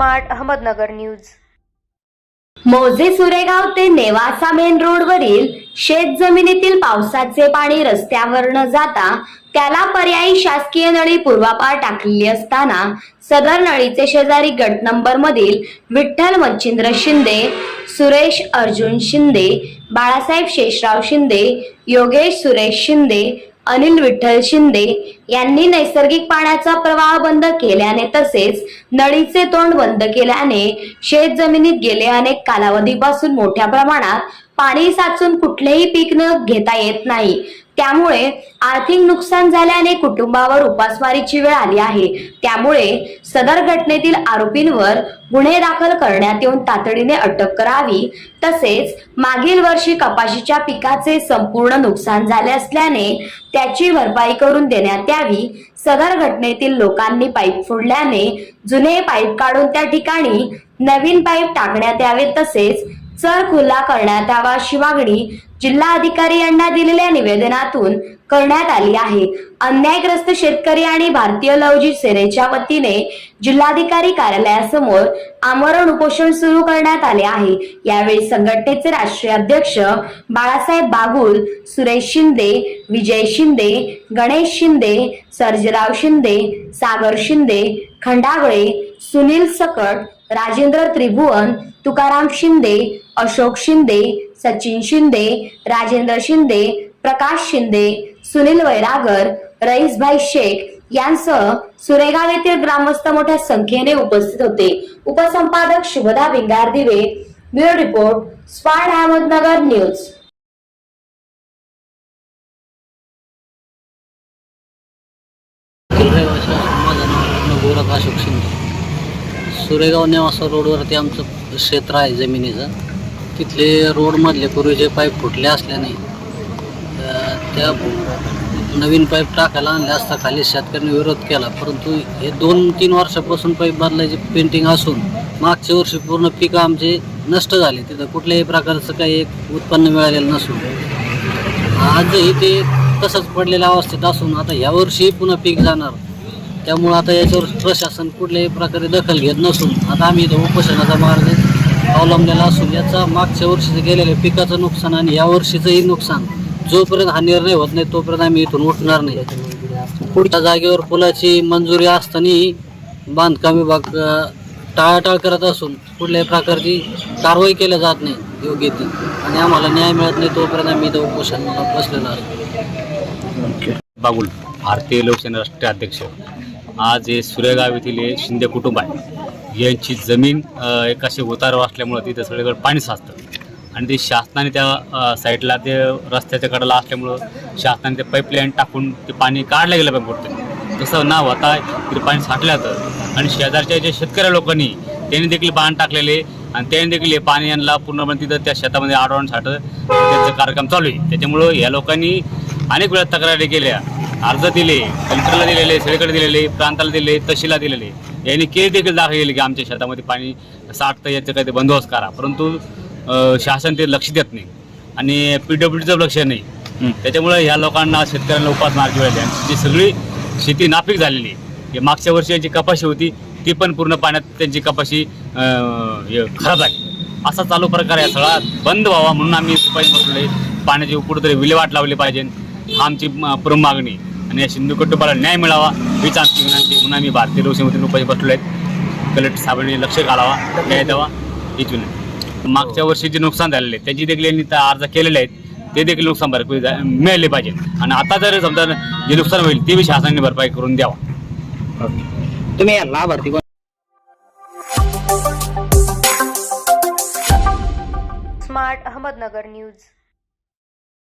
Smart Ahmednagar news. मोजे सुरेगाव ते Nevasa main रोडवरील शेत जमिनीतील पावसाचे पाणी रस्त्यावर न जाता त्याला पर्यायी शासकीय नळी पूर्वापार टाकलेली असताना सदर नळीचे शेजारी गट नंबर मधील विठ्ठल मच्छिंद्र शिंदे सुरेश अर्जुन शिंदे बाळासाहेब शेषराव शिंदे योगेश सुरेश शिंदे अनिल विठ्ठल शिंदे यांनी नैसर्गिक पाण्याचा प्रवाह बंद केल्याने तसेच नळीचे तोंड बंद केल्याने शेत जमिनीत गेले अनेक कालावधीपासून मोठ्या प्रमाणात पाणी साचून कुठलेही पीक न घेता येत नाही. त्यामुळे आर्थिक नुकसान झाल्याने कुटुंबावर उपासमारीची वेळ आली आहे. त्यामुळे सदर घटनेतील आरोपींवर गुन्हे दाखल करण्यात येऊन तातडीने अटक करावी. तसेच मागील वर्षी कपाशीच्या पिकाचे संपूर्ण नुकसान झाले असल्याने त्याची भरपाई करून देण्यात यावी. सदर घटनेतील लोकांनी पाईप फोडल्याने जुने पाईप काढून त्या ठिकाणी नवीन पाईप टाकण्यात यावे. तसेच चर खुला करण्यात यावा अशी मागणी जिल्हा अधिकारी यांना दिलेल्या निवेदनातून करण्यात आली आहे. अन्यायग्रस्त शेतकरी आणि भारतीय लवजी सेनेच्या वतीने जिल्हाधिकारी कार्यालयासमोर आमरण उपोषण सुरू करण्यात आले आहे. यावेळी संघटनेचे राष्ट्रीय अध्यक्ष बाळासाहेब बागुल सुरेश शिंदे विजय शिंदे गणेश शिंदे सर्जराव शिंदे सागर शिंदे खंडागळे सुनील सकट राजेंद्र त्रिभुवन तुकाराम शिंदे अशोक शिंदे सचिन शिंदे राजेंद्र शिंदे प्रकाश शिंदे सुनील वैरागर रईसभाई शेख यांसह सुरेगाव येथील ग्रामस्थ मोठ्या संख्येने उपस्थित होते. उपसंपादक Shubhada Bhingardive bureau report स्वाड अहमदनगर न्यूज. गोरख अशोक शिंदे. सुरेगाव नेवासा रोडवरती आमचं क्षेत्र आहे जमिनीचं. तिथले रोडमधले पूर्वीचे पाईप फुटले असल्याने त्या नवीन पाईप टाकायला आणले असता खाली शेतकऱ्यांनी विरोध केला. परंतु हे दोन तीन वर्षापासून पाईप बदलायचे पेंटिंग असून मागच्या वर्षी पूर्ण पिकं आमचे नष्ट झाले. तिथं कुठल्याही प्रकारचं काही एक उत्पन्न मिळालेलं नसून. आजही ते तसंच पडलेल्या अवस्थेत असून आता ह्या पुन्हा पीक जाणार. त्यामुळं आता याच्यावर प्रशासन कुठल्याही प्रकारे दखल घेत नसून आता आम्ही इथं उपोषणाचा मार्ग अवलंबलेला असून याचा मागच्या वर्षीचं गेलेलं पिकाचं नुकसान आणि या वर्षीचंही नुकसान जोपर्यंत हा निर्णय होत नाही तोपर्यंत आम्ही इथून उठणार नाही. पुढच्या जागेवर पुलाची मंजुरी असतानाही बांधकाम विभाग टाळाटाळ करत असून कुठल्याही प्रकारची कारवाई केल्या जात नाही योग्य ती. आणि आम्हाला न्याय मिळत नाही तोपर्यंत आम्ही इथं उपोषणाला बसलेलो असतो बागुल भारतीय लोकसेना राष्ट्रीय अध्यक्ष. आज हे सुरेगाव येथील हे शिंदे कुटुंब आहे. यांची जमीन एक असे उतार असल्यामुळं तिथं सगळीकडे पाणी साचतं. आणि ते शासनाने त्या साईडला ते रस्त्याच्या कडेला असल्यामुळं शासनाने ते पाईपलाईन टाकून ते पाणी काढलं गेलं पण पडतं तसं ना होता तिथे पाणी साठलं जातं आणि शेजारच्या जे शेतकऱ्या लोकांनी त्यांनी देखील बाण टाकलेले आणि त्यांनी देखील हे पाणी यांना पूर्णपणे तिथं त्या शेतामध्ये आडवण साठं त्याचं कार्यक्रम चालू आहे. त्याच्यामुळं या लोकांनी अनेक वेळा तक्रारी केल्या. अर्ज दिले कलेक्टरला दिलेले सगळीकडे दिलेले प्रांताला दिले तहसीलला दिलेले. यांनी केस देखील दाखल केले की आमच्या शेतामध्ये पाणी साठतं याचं काही ते बंदोबस्त करा. परंतु शासन ते लक्ष देत नाही. आणि पी डब्ल्यूडीचं लक्ष नाही. त्याच्यामुळे ह्या लोकांना शेतकऱ्यांना उपास मार्गी वेळ जी सगळी शेती नापीक झालेली आहे मागच्या वर्षी यांची कपाशी होती ती पण पूर्ण पाण्यात त्यांची कपाशी खराब झाली. असा चालू प्रकार आहे. सगळा बंद व्हावा म्हणून आम्ही पाहिजे पाण्याची कुठेतरी विल्हेवाट लावली पाहिजे. हा आमची प्रमुख मागणी आणि या सिंधू कुटुंबाला न्याय मिळावा हीच आमची विनंती. म्हणून आम्ही भारतीय लोकसेनेतून उपाय बसलो आहेत कलेक्टर साहेबांनी लक्ष घालावा न्याय द्यावा हीच विनंती. मागच्या वर्षी जे नुकसान झालेले आहे त्याची देखील यांनी अर्ज केलेले आहेत. ते देखील नुकसान भरपाई मिळाले पाहिजे. आणि आता जर समजा जे नुकसान होईल ते बी शासनाने भरपाई करून द्यावा. तुम्ही या लाभार्थी? Smart Ahmednagar news.